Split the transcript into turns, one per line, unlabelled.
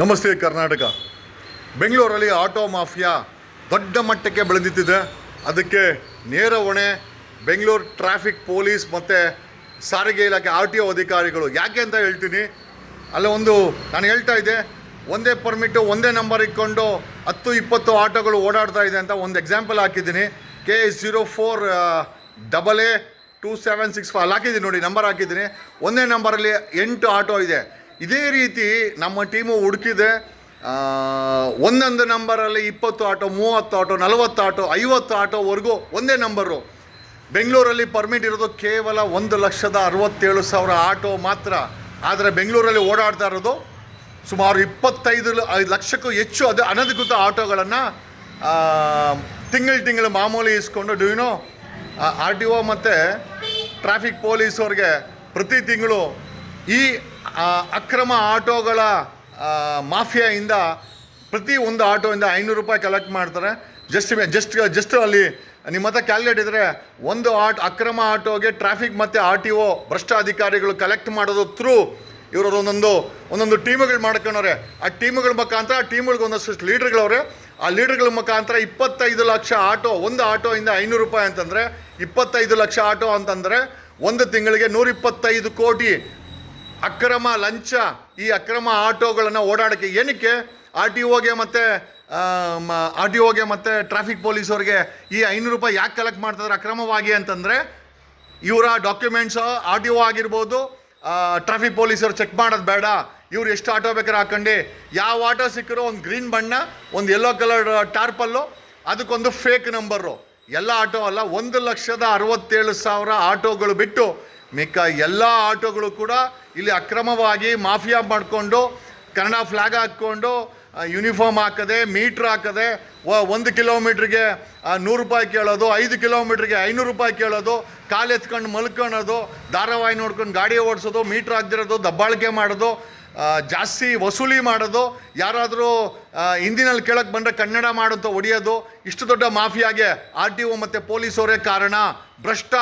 ನಮಸ್ತೆ ಕರ್ನಾಟಕ. ಬೆಂಗಳೂರಲ್ಲಿ auto mafia ದೊಡ್ಡ ಮಟ್ಟಕ್ಕೆ ಬೆಳೆದಿತ್ತಿದೆ. ಅದಕ್ಕೆ ನೇರ ಹೊಣೆ ಬೆಂಗಳೂರು ಟ್ರಾಫಿಕ್ ಪೊಲೀಸ್ ಮತ್ತು ಸಾರಿಗೆ ಇಲಾಖೆ ಆರ್ ಟಿ ಒ ಅಧಿಕಾರಿಗಳು. ಯಾಕೆ ಅಂತ ಹೇಳ್ತೀನಿ. ಅಲ್ಲ ಒಂದು ನಾನು ಹೇಳ್ತಾ ಇದ್ದೆ, ಒಂದೇ ಪರ್ಮಿಟು ಒಂದೇ ನಂಬರ್ ಇಟ್ಕೊಂಡು ಹತ್ತು, ಇಪ್ಪತ್ತು ಆಟೋಗಳು ಓಡಾಡ್ತಾ ಇದೆ ಅಂತ ಒಂದು ಎಕ್ಸಾಂಪಲ್ ಹಾಕಿದ್ದೀನಿ. K zero four double A two seven six five ಅಲ್ಲಿ ಹಾಕಿದ್ದೀನಿ ನೋಡಿ ನಂಬರ್ ಹಾಕಿದ್ದೀನಿ. ಒಂದೇ ನಂಬರಲ್ಲಿ ಎಂಟು ಆಟೋ ಇದೆ. ಇದೇ ರೀತಿ ನಮ್ಮ ಟೀಮು ಹುಡುಕಿದೆ. ಒಂದೊಂದು ನಂಬರಲ್ಲಿ ಇಪ್ಪತ್ತು ಆಟೋ, ಮೂವತ್ತು ಆಟೋ, ನಲವತ್ತು ಆಟೋ, ಐವತ್ತು ಆಟೋವರೆಗೂ ಒಂದೇ ನಂಬರು. ಬೆಂಗಳೂರಲ್ಲಿ ಪರ್ಮಿಟ್ ಇರೋದು ಕೇವಲ ಒಂದು ಲಕ್ಷದ ಅರವತ್ತೇಳು ಸಾವಿರ ಆಟೋ ಮಾತ್ರ. ಆದರೆ ಬೆಂಗಳೂರಲ್ಲಿ ಓಡಾಡ್ತಾ ಇರೋದು ಸುಮಾರು ಇಪ್ಪತ್ತೈದು ಲಕ್ಷಕ್ಕೂ ಹೆಚ್ಚು ಅದು, ಅನಧಿಕೃತ ಆಟೋಗಳನ್ನು ತಿಂಗಳು ತಿಂಗಳು ಮಾಮೂಲಿ ಇಸ್ಕೊಂಡು ಡ್ಯೂನೋ ಆರ್ ಟಿ ಒ ಮತ್ತು ಟ್ರಾಫಿಕ್ ಪೊಲೀಸವ್ರಿಗೆ ಪ್ರತಿ ತಿಂಗಳು ಈ ಅಕ್ರಮ ಆಟೋಗಳ ಮಾಫಿಯಾಯಿಂದ ಪ್ರತಿ ಒಂದು ಆಟೋಯಿಂದ ಐನೂರು ರೂಪಾಯಿ ಕಲೆಕ್ಟ್ ಮಾಡ್ತಾರೆ. ಜಸ್ಟ್ ಜಸ್ಟ್ ಜಸ್ಟ್ ಅಲ್ಲಿ ನಿಮ್ಮ ಹತ್ರ ಕ್ಯಾಲ್ಕುಲೇಟ್ ಇದ್ದರೆ ಒಂದು ಆಟ್, ಅಕ್ರಮ ಆಟೋಗೆ ಟ್ರಾಫಿಕ್ ಮತ್ತು ಆರ್ ಟಿ ಒ ಭ್ರಷ್ಟಾಧಿಕಾರಿಗಳು ಕಲೆಕ್ಟ್ ಮಾಡೋದು ಥ್ರೂ ಇವರು ಒಂದೊಂದು ಒಂದೊಂದು ಟೀಮ್ಗಳು ಮಾಡ್ಕೊಂಡವ್ರೆ. ಆ ಟೀಮ್ಗಳ ಮುಖಾಂತರ, ಆ ಟೀಮ್ಗಳಿಗೆ ಒಂದಷ್ಟು ಲೀಡರ್ಗಳವ್ರೆ ಆ ಲೀಡರ್ಗಳ ಮುಖಾಂತರ ಇಪ್ಪತ್ತೈದು ಲಕ್ಷ ಆಟೋ, ಒಂದು ಆಟೋಯಿಂದ ಐನೂರು ರೂಪಾಯಿ ಅಂತಂದರೆ, ಇಪ್ಪತ್ತೈದು ಲಕ್ಷ ಆಟೋ ಅಂತಂದರೆ, ಒಂದು ತಿಂಗಳಿಗೆ ನೂರಿಪ್ಪತ್ತೈದು ಕೋಟಿ ಅಕ್ರಮ ಲಂಚ, ಈ ಅಕ್ರಮ ಆಟೋಗಳನ್ನು ಓಡಾಡೋಕ್ಕೆ ಏನಕ್ಕೆ? ಆರ್ ಟಿ ಒಗೆ ಮತ್ತು ಆರ್ ಟಿ ಒಗೆ ಮತ್ತು ಟ್ರಾಫಿಕ್ ಪೊಲೀಸವ್ರಿಗೆ ಈ ಐನೂರು ರೂಪಾಯಿ ಯಾಕೆ ಕಲೆಕ್ಟ್ ಮಾಡ್ತಾರೆ ಅಕ್ರಮವಾಗಿ ಅಂತಂದರೆ, ಇವರ ಡಾಕ್ಯುಮೆಂಟ್ಸ್ ಆರ್ ಟಿ ಒ ಆಗಿರ್ಬೋದು ಟ್ರಾಫಿಕ್ ಪೊಲೀಸರು ಚೆಕ್ ಮಾಡೋದು ಬೇಡ. ಇವ್ರು ಎಷ್ಟು ಆಟೋ ಬೇಕಾದ್ರೆ ಹಾಕೊಂಡು. ಯಾವ ಆಟೋ ಸಿಕ್ಕರೋ ಒಂದು ಗ್ರೀನ್ ಬಣ್ಣ, ಒಂದು ಯೆಲ್ಲೋ ಕಲರ್ ಟಾರ್ಪಲ್ಲು, ಅದಕ್ಕೊಂದು ಫೇಕ್ ನಂಬರು ಎಲ್ಲ ಆಟೋ ಅಲ್ಲ, ಒಂದು ಲಕ್ಷದ ಅರವತ್ತೇಳು ಸಾವಿರ ಆಟೋಗಳು ಬಿಟ್ಟು ಮಿಕ್ಕ ಎಲ್ಲ ಆಟೋಗಳು ಕೂಡ ಇಲ್ಲಿ ಅಕ್ರಮವಾಗಿ ಮಾಫಿಯಾ ಮಾಡಿಕೊಂಡು ಕನ್ನಡ ಫ್ಲ್ಯಾಗ್ ಹಾಕ್ಕೊಂಡು ಯೂನಿಫಾರ್ಮ್ ಹಾಕದೆ ಮೀಟ್ರ್ ಹಾಕದೆ ಒಂದು ಕಿಲೋಮೀಟ್ರಿಗೆ ನೂರು ರೂಪಾಯಿ ಕೇಳೋದು, ಐದು ಕಿಲೋಮೀಟ್ರಿಗೆ ಐನೂರು ರೂಪಾಯಿ ಕೇಳೋದು, ಕಾಲು ಎತ್ಕೊಂಡು ಮಲ್ಕೊಳೋದು, ಧಾರಾವಾಹಿ ನೋಡ್ಕೊಂಡು ಗಾಡಿ ಓಡಿಸೋದು ಮೀಟ್ರ್ ಹಾಕ್ದಿರೋದು, ದಬ್ಬಾಳಿಕೆ ಮಾಡೋದು ಜಾಸ್ತಿ ವಸೂಲಿ ಮಾಡೋದು, ಯಾರಾದರೂ ಹಿಂದಿನಲ್ಲಿ ಕೇಳಕ್ಕೆ ಬಂದರೆ ಕನ್ನಡ ಮಾಡುತ್ತ ಹೊಡೆಯೋದು ಇಷ್ಟು ದೊಡ್ಡ ಮಾಫಿಯಾಗೆ ಆರ್ ಟಿ ಒ ಮತ್ತು ಪೊಲೀಸವರೇ ಕಾರಣ, ಭ್ರಷ್ಟ